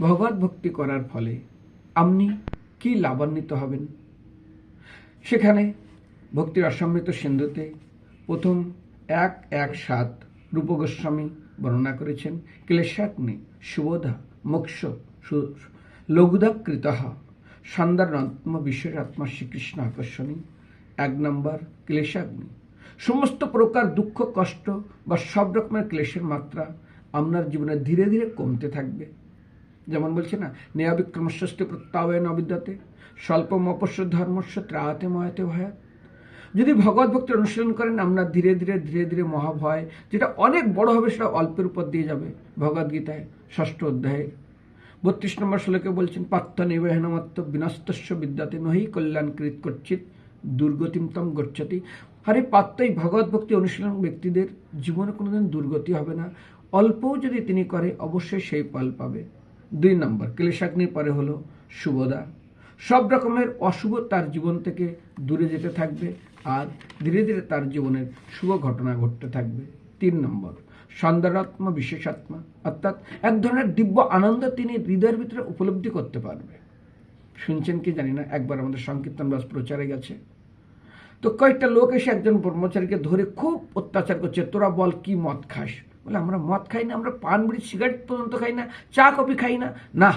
ভগবত ভক্তি করার ফলে আপনি কি লাভান্বিত হবেন? সেখানে ভক্তির অসম্মিত সিন্ধুতে প্রথম এক এক সাত রূপগোস্বামী বর্ণনা করেছেন, ক্লেশাগ্নি সুবোধা মোক্ষ লঘুদাকৃত বিশ্বের আত্মা শ্রীকৃষ্ণ আকর্ষণী। এক নম্বর, ক্লেশাগ্নি। সমস্ত প্রকার দুঃখ, কষ্ট বা সব রকমের ক্লেশের মাত্রা আপনার জীবনে ধীরে ধীরে কমতে থাকবে। যেমন বলছে না নেয়াবিক্রমস্বস্তি প্রত্যাবয়ন অবিদ্যাতে স্বল্প মপস্য ধর্মস্য ত্রাহতে মহাতে ভয়াত যদি ভগবত ভক্তির অনুশীলন করেন আপনার ধীরে ধীরে ধীরে ধীরে মহাভয়, যেটা অনেক বড় হবে, সেটা অল্পের উপর দিয়ে যাবে ভগবদ গীতায়, ষষ্ঠ অধ্যায়ের বত্রিশ নম্বর শ্লোকে বলছেন পাত্য নিবেহনমত্ত বিনস্তস্য বিদ্যাতে নহি কল্যাণ কৃত করছিত দুর্গতিম তম গচ্ছতি। আরে, পাত্তই ভগবত ভক্তি অনুশীলন ব্যক্তিদের জীবনে কোনোদিন দুর্গতি হবে না। অল্পও যদি তিনি করে, অবশ্যই সেই ফল পাবে। দুই নম্বর ক্লেশাগ্নির পরে হলো শুভদা সব রকমের অশুভ তার জীবন থেকে দূরে যেতে থাকবে আর ধীরে ধীরে তার জীবনের শুভ ঘটনা ঘটতে থাকবে। তিন নম্বর, সন্দারাত্মা বিশেষাত্মা, অর্থাৎ এক ধরনের দিব্য আনন্দ তিনি হৃদয়ের ভিতরে উপলব্ধি করতে পারবে। শুনছেন কি জানি না, একবার আমাদের সংকীর্তন বাস প্রচারে গেছে। তো কয়েকটা লোক এসে একজন ব্রহ্মচারীকে ধরে খুব অত্যাচার করছে, তোরা বল কি মদ খাস? বলে, আমরা মদ খাই না, আমরা পান বিড়ি সিগারেট পর্যন্ত খাই না, চা, কফি খাই না। না,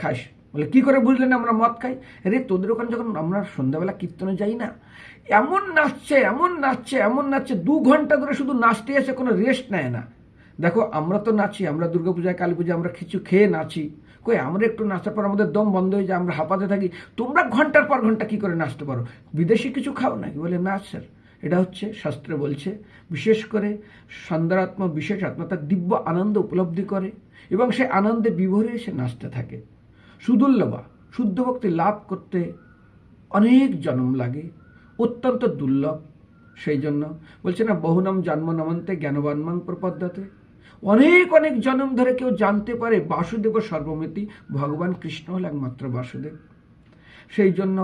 খাস। বলে, কি করে বুঝলেন আমরা মদ খাই? আরে, তোদের ওখানে যখন আমরা সন্ধ্যাবেলা কীর্তনে যাই না, এমন নাচছে এমন নাচছে এমন নাচছে, দু ঘণ্টা ধরে শুধু নাচতে এসে কোনো রেস্ট নেয় না। দেখো, আমরা তো নাচি, আমরা দুর্গাপূজায় কালী পূজায় আমরা কিছু খেয়ে নাচি। কই, আমরা একটু নাচার পর আমাদের দম বন্ধ হয়ে যায়, আমরা হাঁপাতে থাকি। তোমরা ঘণ্টার পর ঘণ্টা কি করে নাচতে পারো? বিদেশি কিছু খাও নাকি? বলে, না, স্যার। এটা হচ্ছে শাস্ত্রে বলছে, বিশেষ করে সন্ধ্যারাত্ম বিশেষ আত্মা, তার দিব্য আনন্দ উপলব্ধি করে এবং সে আনন্দে বিভোরে সে নাচতে থাকে। সুদুর্লভা শুদ্ধ ভক্তি লাভ করতে অনেক জন্ম লাগে, অত্যন্ত দুর্লভ। সেই জন্য বলছে না, বহুনাম জন্ম নমন্তে জ্ঞানবানমাং প্রপদ্যতে। অনেক অনেক জন্ম ধরে কেউ জানতে পারে, বাসুদেব সর্বমিতি, ভগবান কৃষ্ণ হল একমাত্র বাসুদেব। সেই জন্য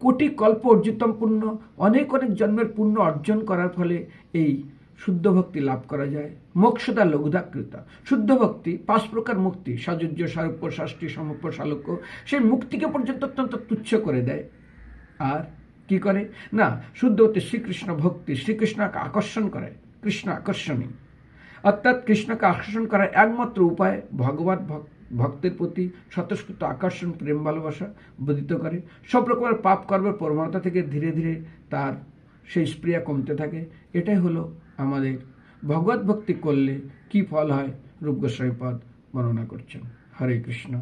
কোটি কল্প অর্জিতম পুণ্য অনেক অনেক জন্মের পুণ্য অর্জন করার ফলে এই শুদ্ধ ভক্তি লাভ করা যায়। মোক্ষদা লঘুদাকৃতা শুদ্ধ ভক্তি, পাঁচ প্রকার মুক্তি, সযুজ্য, সারূপ্য ষষ্ঠী সমপ্য শালক্য, সেই মুক্তিকে পর্যন্ত অত্যন্ত তুচ্ছ করে দেয়। আর কি করে? না, শুদ্ধ হতে শ্রীকৃষ্ণ ভক্তি শ্রীকৃষ্ণকে আকর্ষণ করে, কৃষ্ণ আকর্ষণী। অর্থাৎ কৃষ্ণকে আকর্ষণ করার একমাত্র উপায় ভগবত ভক- ভক্তের প্রতি স্বতঃস্ফূর্ত আকর্ষণ, প্রেম, ভালোবাসা বোধিত করে। সব রকমের পাপ কর্মের প্রবণতা থেকে ধীরে ধীরে তার সেই স্প্রিয়া কমতে থাকে। এটাই হলো আমাদের ভগবত ভক্তি করলে কি ফল হয় রূপ পদ বর্ণনা করছেন। হরে কৃষ্ণ।